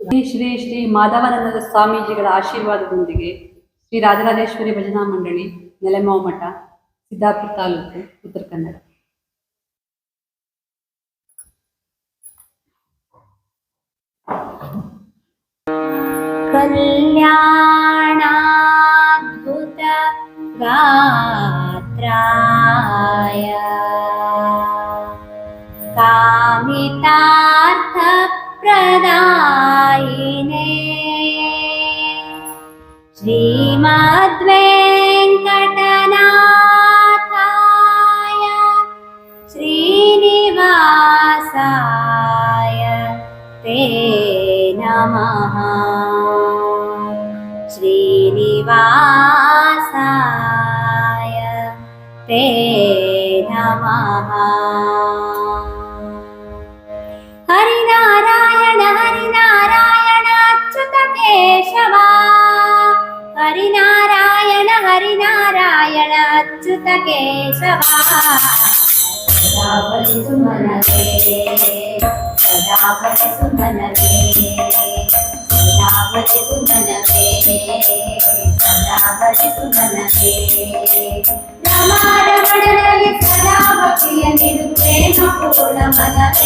ಶ್ರೀ ಶ್ರೀ ಶ್ರೀ ಮಾಧವಾನಂದ ಸ್ವಾಮೀಜಿಗಳ ಆಶೀರ್ವಾದದೊಂದಿಗೆ ಶ್ರೀ ರಾಜರಾಜೇಶ್ವರಿ ಭಜನಾ ಮಂಡಳಿ ನೆಲೆಮಾವು ಮಠ ಸಿದ್ದಾಪುರ ತಾಲೂಕು ಉತ್ತರ ಕನ್ನಡ कल्याणाद्भुत गात्राय कामितार्थप्रदायिने പ്രദായിനേ. ശ്രീമദ്വേങ്കടനാഥായ ശ്രീനിവാസായ തേ നമ. ശ്രീനിവാസായ തേ നമ. హరినారాయణ అచ్యుత కేశవా సదాపరి సుమనలే సదాపరి సుమనలే సదాపరి సుమనలే సదాపరి సుమనలే రమారమణలే సదా భక్తియ నిడు ప్రేమ పూర్ణ మనలే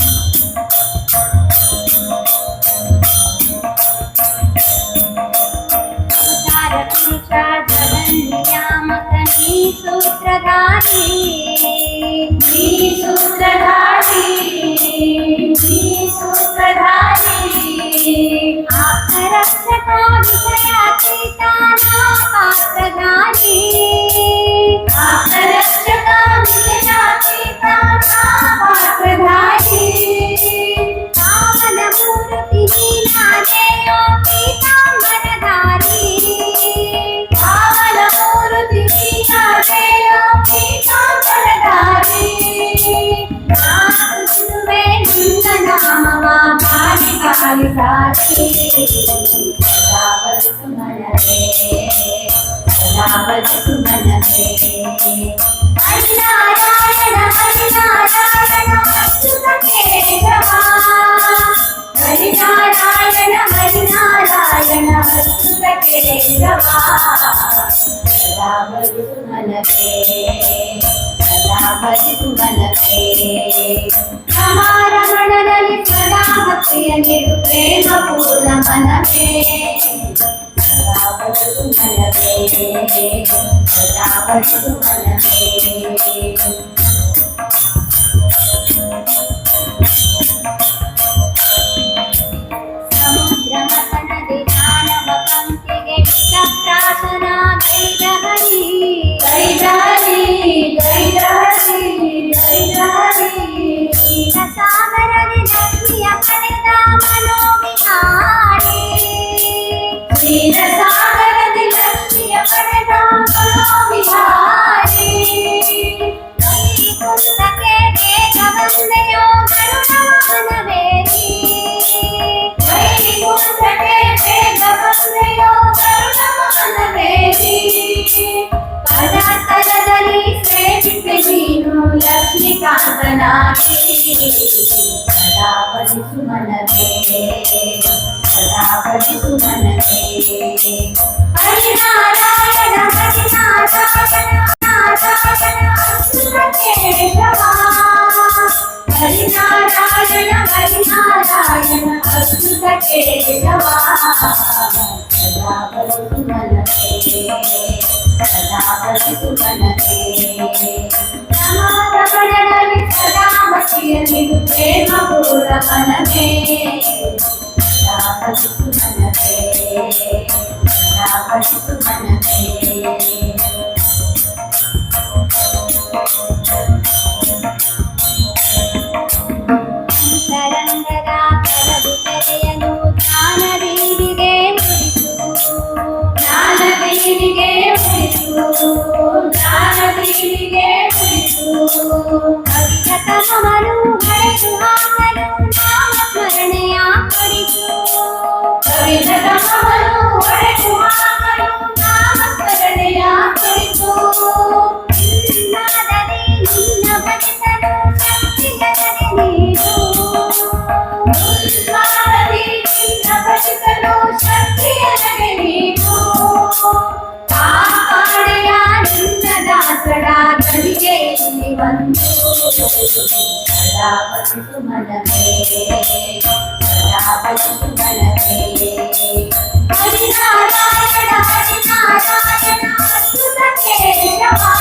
सूत्रधारी आप रक्षकामी రాజు సాక్షి రావచ్చు మనమే రావచ్చు మనమే అన్నారాయణ ಸದಾ ಬದುಕು ಮನವೇ ರಮಾರಮಣದಲ್ಲಿ ಸದಾ ಭಕ್ತಿಯ ನಿರು ಪ್ರೇಮ ಪೂರ್ಣ ಮನವೇ ಸದಾ ಬದುಕು ಮನವೇ ಸದಾ ಬದುಕು సాధనాకి సదా పలుసు మనమే సదా పలుసు మనమే హరి నారాయణ హరి నారాయణ సదా ప్రేమపూర మనమే రామచితు మనమే. రామచితు మనమే. సదా పలుకు మనమే సదా పలుకు మనమే హరి నారాయణ హరి నారాయణ అద్భుత కేశవా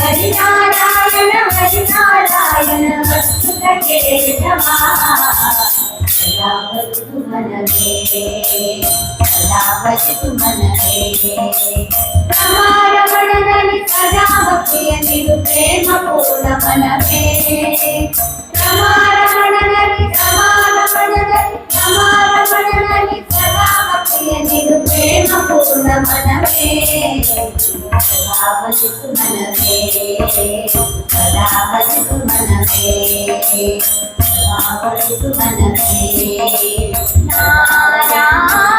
హరి నారాయణ హరి నారాయణ అద్భుత కేశవా. వస్తు మనసే సదా వస్తు మనసే ప్రమాణమణదని సదా భక్తియ నిరు ప్రేమ పూర్ణ మనసే ప్రమాణమణదని కాపాడుతు మనమే కాపాడుతు మనమే నారాయణ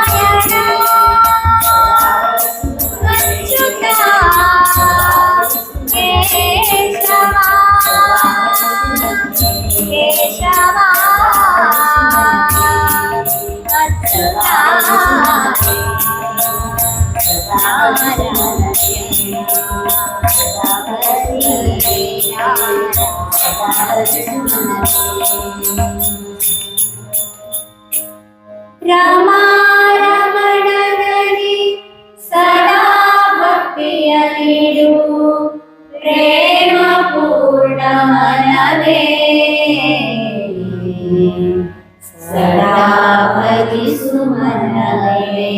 रामा रमणगरि सदा भक्तियलिडु प्रेमपूर्णमनवे सदा भजि सुमनवे